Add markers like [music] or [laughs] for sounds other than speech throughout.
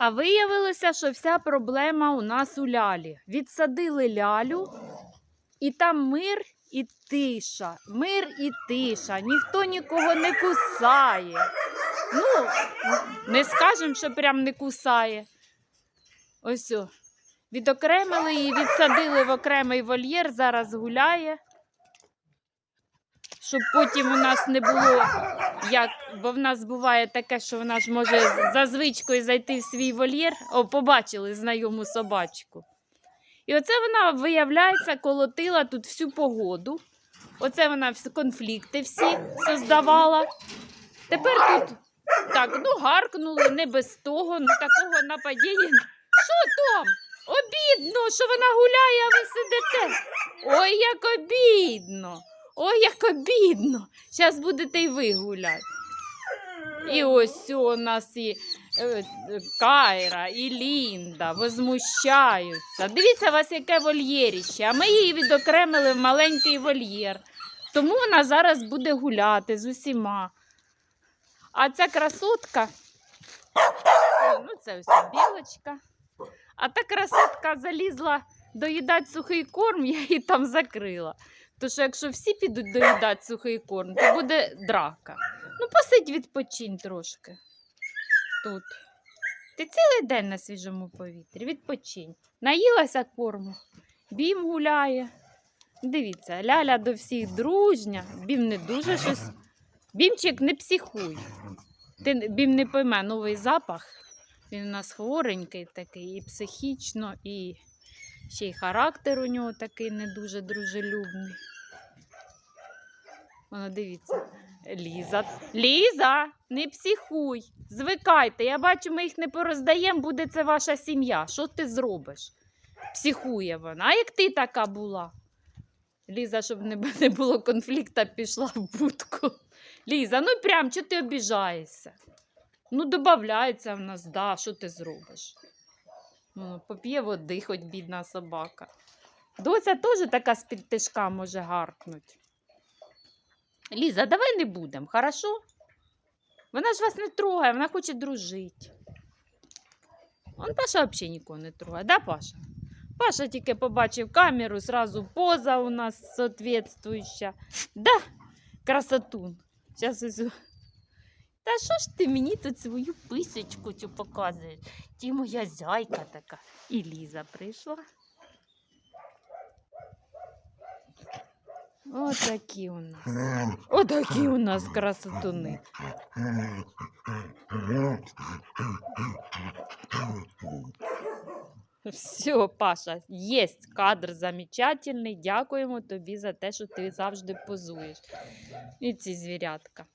А виявилося, що вся проблема у нас у лялі. Відсадили лялю, і там мир і тиша. Мир і тиша. Ніхто нікого не кусає. Ну, не скажемо, що прям не кусає. Ось. Відокремили її, відсадили в окремий вольєр, зараз гуляє. Щоб потім у нас не було як, бо в нас буває таке, що вона ж може за звичкою зайти в свій вольєр. О, побачили знайому собачку. І оце вона, виявляється, колотила тут всю погоду. Оце вона всі конфлікти всі создавала. Тепер тут так, ну гаркнули, не без того, ну такого нападіння. Що там? Обідно, що вона гуляє, а ви сидите. Ой, як обідно. Ой, як обідно. Зараз будете й ви гуляти. І ось у нас і е, Кайра, і Лінда возмущаються. Дивіться, у вас яке вольєріще, а ми її відокремили в маленький вольєр. Тому вона зараз буде гуляти з усіма. А ця красотка, ну це ось білочка. А та красотка залізла доїдати сухий корм, я її там закрила. Що якщо всі підуть доїдати сухий корм, то буде драка. Ну, посидь відпочинь трошки тут. Ти цілий день на свіжому повітрі, відпочинь. Наїлася корму, бім гуляє. Дивіться, ляля до всіх дружня, бім не дуже щось. Бімчик, не психуй. Ти бім не пойме новий запах. Він у нас хворенький такий, і психічно, і ще й характер у нього такий не дуже дружелюбний. Воно дивіться. Ліза. Ліза, не психуй. Звикайте. Я бачу, ми їх не пороздаємо, буде це ваша сім'я. Що ти зробиш? Психує вона. А як ти така була? Ліза, щоб не, було конфлікту, пішла в будку. Ліза, ну прям чого ти обіжаєшся? Ну, додається в нас, да, що ти зробиш? Ну, поп'є води, хоч бідна собака. Доця теж така з-під тишка може гаркнути. Ліза, давай не будемо, хорошо? Вона ж вас не трогає, вона хоче дружити. Он Паша взагалі нікого не трогає, да, Паша? Паша тільки побачив камеру, зразу поза у нас соответствующа. Да, красотун. Зараз. Та що ж ти мені тут свою писочку цю показуєш? Ті моя зяйка така. І Ліза прийшла. Отакі у нас. Отакі у нас красотуни. Все, Паша, є кадр замечательний. Дякуємо тобі за те, що ти завжди позуєш. І ці звірятка.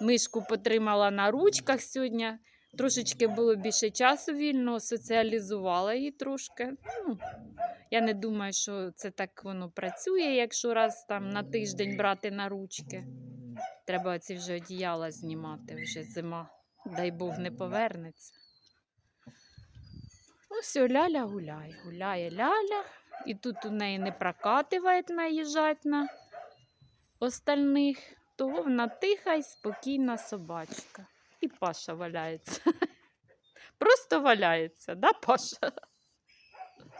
Мишку потримала на ручках сьогодні. Трошечки було більше часу вільного, соціалізувала її трошки. Ну, я не думаю, що це так воно працює, якщо раз там на тиждень брати на ручки. Треба ці вже одіяла знімати, вже зима. Дай Бог не повернеться. Все, ляля гуляє, гуляє ляля. І тут у неї не прокативає наїжджати на остальних. Того вона тиха і спокійна собачка. І Паша валяється. [laughs] Просто валяється, да, Паша?